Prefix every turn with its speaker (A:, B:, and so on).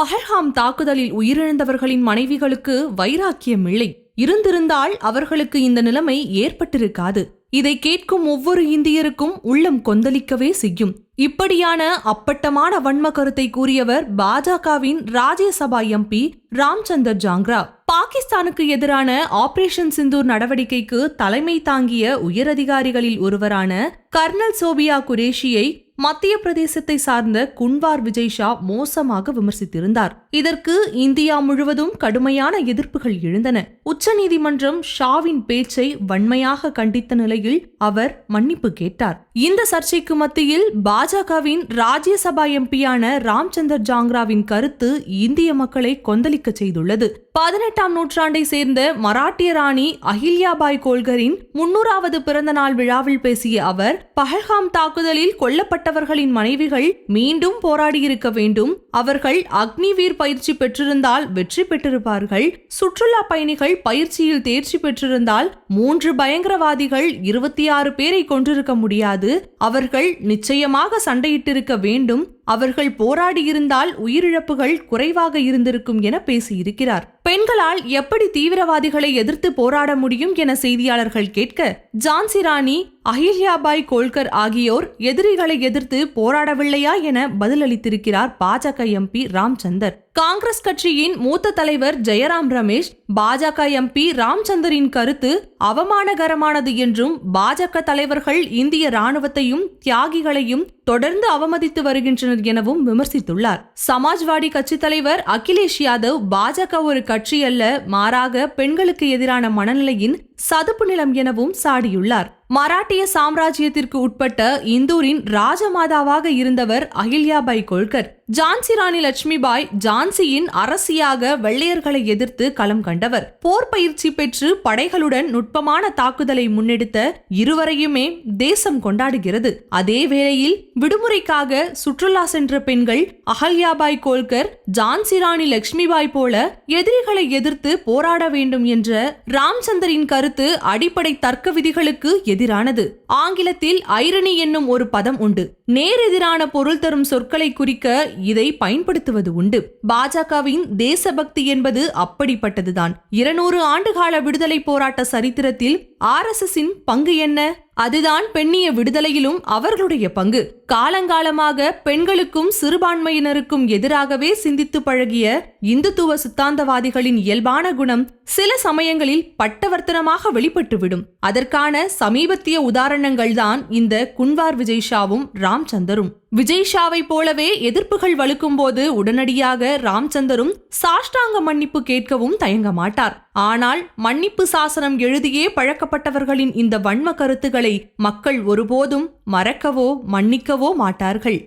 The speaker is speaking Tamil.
A: பஹல்ஹாம் தாக்குதலில் உயிரிழந்தவர்களின் மனைவிகளுக்கு வைராக்கியம் இல்லை இருந்திருந்தால் அவர்களுக்கு இந்த நிலைமை ஏற்பட்டிருக்காது. இதை கேட்கும் ஒவ்வொரு இந்தியருக்கும் உள்ளம் கொந்தளிக்கவே செய்யும். இப்படியான அப்பட்டமான வன்ம கருத்தை கூறியவர் பாஜகவின் ராஜ்யசபா எம்பி ராம்சந்தர் ஜாங்ரா. பாகிஸ்தானுக்கு எதிரான ஆபரேஷன் சிந்தூர் நடவடிக்கைக்கு தலைமை தாங்கிய உயரதிகாரிகளில் ஒருவரான கர்னல் சோபியா குரேஷியை மத்திய பிரதேசத்தை சார்ந்த குன்வார் விஜய் ஷா மோசமாக விமர்சித்திருந்தார். இதற்கு இந்தியா முழுவதும் கடுமையான எதிர்ப்புகள் எழுந்தன. உச்சநீதிமன்றம் ஷாவின் பேச்சை வன்மையாக கண்டித்த நிலையில் அவர் மன்னிப்பு கேட்டார். இந்த சர்ச்சைக்கு மத்தியில் பாஜகவின் ராஜ்யசபா எம்பியான ராம்சந்தர் ஜாங்ராவின் கருத்து இந்திய மக்களை கொந்தளிக்க செய்துள்ளது. பதினெட்டாம் நூற்றாண்டை சேர்ந்த மராட்டிய ராணி அஹில்யாபாய் கோல்கரின் முன்னூறாவது பிறந்த நாள் விழாவில் பேசிய அவர் பஹல்காம் தாக்குதலில் கொல்லப்பட்ட கொல்லப்பட்டவர்களின் மனைவிகள் மீண்டும் போராடியிருக்க வேண்டும். அவர்கள் அக்னிவீர் பயிற்சி பெற்றிருந்தால் வெற்றி பெற்றிருப்பார்கள். சுற்றுலா பயணிகள் பயிற்சியில் தேர்ச்சி பெற்றிருந்தால் மூன்று பயங்கரவாதிகள் இருபத்தி ஆறு பேரை கொண்டிருக்க முடியாது. அவர்கள் நிச்சயமாக சண்டையிட்டிருக்க வேண்டும். அவர்கள் போராடியிருந்தால் உயிரிழப்புகள் குறைவாக இருந்திருக்கும் என பேசியிருக்கிறார். பெண்களால் எப்படி தீவிரவாதிகளை எதிர்த்து போராட முடியும் என செய்தியாளர்கள் கேட்க ஜான்சி ராணி அஹில்யாபாய் கோல்கர் ஆகியோர் எதிரிகளை எதிர்த்து போராடவில்லையா என பதிலளித்திருக்கிறார் பாஜக எம்பி ராம்சந்தர். காங்கிரஸ் கட்சியின் மூத்த தலைவர் ஜெயராம் ரமேஷ் பாஜக எம்பி ராம்சந்தரின் கருத்து அவமானகரமானது என்றும் பாஜக தலைவர்கள் இந்திய ராணுவத்தையும் தியாகிகளையும் தொடர்ந்து அவமதித்து வருகின்றனர் எனவும் விமர்சித்துள்ளார். சமாஜ்வாடி கட்சி தலைவர் அகிலேஷ் யாதவ் பாஜக ஒரு கட்சி அல்ல மாறாக பெண்களுக்கு எதிரான மனநிலையின் சதுப்பு நிலம் எனவும் சாடியுள்ளார். மராட்டிய சாம்ராஜ்யத்திற்கு உட்பட்ட இந்தூரின் ராஜமாதாவாக இருந்தவர் அகில்யாபாய் கோல்கர். ஜான்சி ராணி லட்சுமிபாய் ஜான்சியின் அரசியாக வெள்ளையர்களை எதிர்த்து களம் கண்டவர். போர் பயிற்சி பெற்று படைகளுடன் நுட்பமான தாக்குதலை முன்னெடுத்த இருவரையுமே தேசம் கொண்டாடுகிறது. அதே வேளையில் விடுமுறைக்காக சுற்றுலா சென்ற பெண்கள் அகல்யாபாய் கோல்கர் ஜான்சி ராணி லட்சுமிபாய் போல எதிரிகளை எதிர்த்து போராட வேண்டும் என்ற ராம்சந்தரின் கருத்து அடிப்படை தர்க்க விதிகளுக்கு எதிரானது ஆங்கிலத்தில் ஐரணி என்னும் ஒரு பதம் உண்டு. நேரெதிரான பொருள் தரும் சொற்களை குறிக்க இதை பயன்படுத்துவது உண்டு. பாஜகவின் தேசபக்தி என்பது அப்படிப்பட்டதுதான். இருநூறு ஆண்டுகால விடுதலை போராட்ட சரித்திரத்தில் ஆர் எஸ் பங்கு என்ன? அதுதான் பெண்ணிய விடுதலையிலும் அவர்களுடைய பங்கு. காலங்காலமாக பெண்களுக்கும் சிறுபான்மையினருக்கும் எதிராகவே சிந்தித்து பழகிய இந்துத்துவ சித்தாந்தவாதிகளின் இயல்பான குணம் சில சமயங்களில் பட்டவர்த்தனமாக வெளிப்பட்டுவிடும். அதற்கான சமீபத்திய உதாரணங்கள்தான் இந்த குன்வார் விஜய் ஷாவும் ராம்சந்தரும். விஜய் ஷாவை போலவே எதிர்ப்புகள் வலுக்கும் போது உடனடியாக ராம்சந்தரும் சாஷ்டாங்க மன்னிப்பு கேட்கவும் தயங்க மாட்டார். ஆனால் மன்னிப்பு சாசனம் எழுதியே பழக்கப்பட்டவர்களின் இந்த வன்ம கருத்துக்களை மக்கள் ஒருபோதும் மறக்கவோ மன்னிக்கவோ மாட்டார்கள்.